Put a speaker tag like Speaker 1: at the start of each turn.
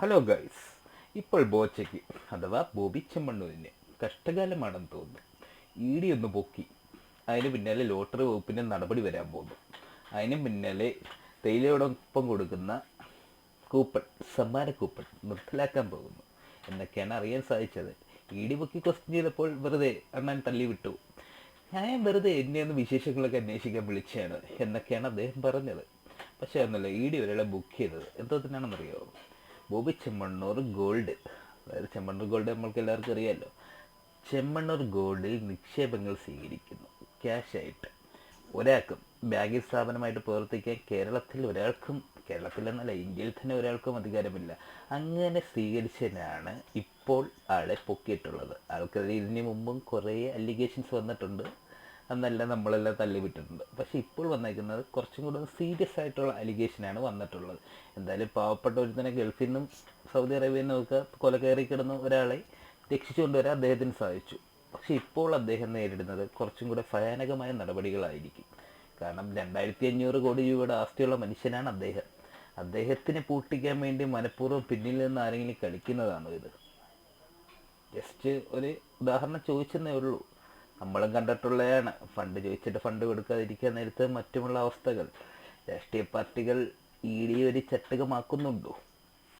Speaker 1: Hello guys ഇപ്പോൾ ബോച്ചയ്ക്ക് അഥവാ ബോബി ചെമ്മണ്ണൂരിന് കഷ്ടകാലമാണെന്ന് തോന്നുന്നു. ഇ ഡി ഒന്ന് പൊക്കി. അതിന് പിന്നാലെ ലോട്ടറി വകുപ്പിന്റെ നടപടി വരാൻ പോകുന്നു. അതിന് പിന്നാലെ തേയിലയോടൊപ്പം കൊടുക്കുന്ന കൂപ്പൺ സമ്മാന കൂപ്പൺ നിർത്തലാക്കാൻ പോകുന്നു. എന്നൊക്കെയാണ് അറിയാൻ സാധിച്ചത്. ഇ ഡി പൊക്കി ക്വസ്റ്റ്യൻ ചെയ്തപ്പോൾ വെറുതെ അണ്ണാൻ തള്ളി വിട്ടു ഞാൻ വെറുതെ എന്നെ ഒന്ന് വിശേഷങ്ങളൊക്കെ അന്വേഷിക്കാൻ വിളിച്ചതാണ് എന്നൊക്കെയാണ് അദ്ദേഹം പറഞ്ഞത്. പക്ഷേ ഒന്നല്ല ഇ ഡി ഒരാളെ ബുക്ക് ചെയ്തത് എന്തോത്തിനാണെന്നറിയോ ബോബി ചെമ്മണ്ണൂർ ഗോൾഡ് അതായത് ചെമ്മണ്ണൂർ ഗോൾഡ് നമ്മൾക്ക് എല്ലാവർക്കും അറിയാമല്ലോ ചെമ്മണ്ണൂർ ഗോൾഡിൽ നിക്ഷേപങ്ങൾ സ്വീകരിക്കുന്നു. ക്യാഷായിട്ട് ഒരാൾക്കും ബാങ്കിങ് സ്ഥാപനമായിട്ട് പ്രവർത്തിക്കാൻ കേരളത്തിൽ ഒരാൾക്കും കേരളത്തിൽ എന്നല്ല ഇന്ത്യയിൽ തന്നെ ഒരാൾക്കും അധികാരമില്ല. അങ്ങനെ സ്വീകരിച്ചതിനാണ് ഇപ്പോൾ ആളെ പൊക്കിയിട്ടുള്ളത്. ആൾക്കെതിരെ ഇതിന് മുമ്പും കുറേ അലിഗേഷൻസ് വന്നിട്ടുണ്ട്. അന്നെല്ലാം നമ്മളെല്ലാം തള്ളിവിട്ടിട്ടുണ്ട്. പക്ഷെ ഇപ്പോൾ വന്നേക്കുന്നത് കുറച്ചും കൂടെ സീരിയസ് ആയിട്ടുള്ള അലിഗേഷനാണ് വന്നിട്ടുള്ളത്. എന്തായാലും പാവപ്പെട്ട ഒരുത്തനെ ഗൾഫിൽ നിന്നും സൗദി അറേബ്യയിൽ നിന്നൊക്കെ കൊല കയറി കിടന്ന ഒരാളെ രക്ഷിച്ചുകൊണ്ടുവരാൻ അദ്ദേഹത്തിന് സാധിച്ചു. പക്ഷെ ഇപ്പോൾ അദ്ദേഹം നേരിടുന്നത് കുറച്ചും കൂടെ ഭയാനകമായ നടപടികളായിരിക്കും. കാരണം രണ്ടായിരത്തി അഞ്ഞൂറ് കോടി രൂപയുടെ ആസ്തിയുള്ള മനുഷ്യനാണ് അദ്ദേഹം. അദ്ദേഹത്തിനെ പൂട്ടിക്കാൻ വേണ്ടി മനഃപൂർവം പിന്നിൽ നിന്ന് ആരെങ്കിലും കളിക്കുന്നതാണോ ഇത്? ജസ്റ്റ് ഒരു ഉദാഹരണം ചോദിച്ചെന്നേ ഉള്ളൂ. നമ്മളും കണ്ടിട്ടുള്ളതാണ്. ഫണ്ട് ചോദിച്ചിട്ട് ഫണ്ട് കൊടുക്കാതിരിക്കാൻ നേരത്ത് മറ്റുമുള്ള അവസ്ഥകൾ. രാഷ്ട്രീയ പാർട്ടികൾ ഇ ഡി ഒരു ചട്ടകമാക്കുന്നുണ്ടോ?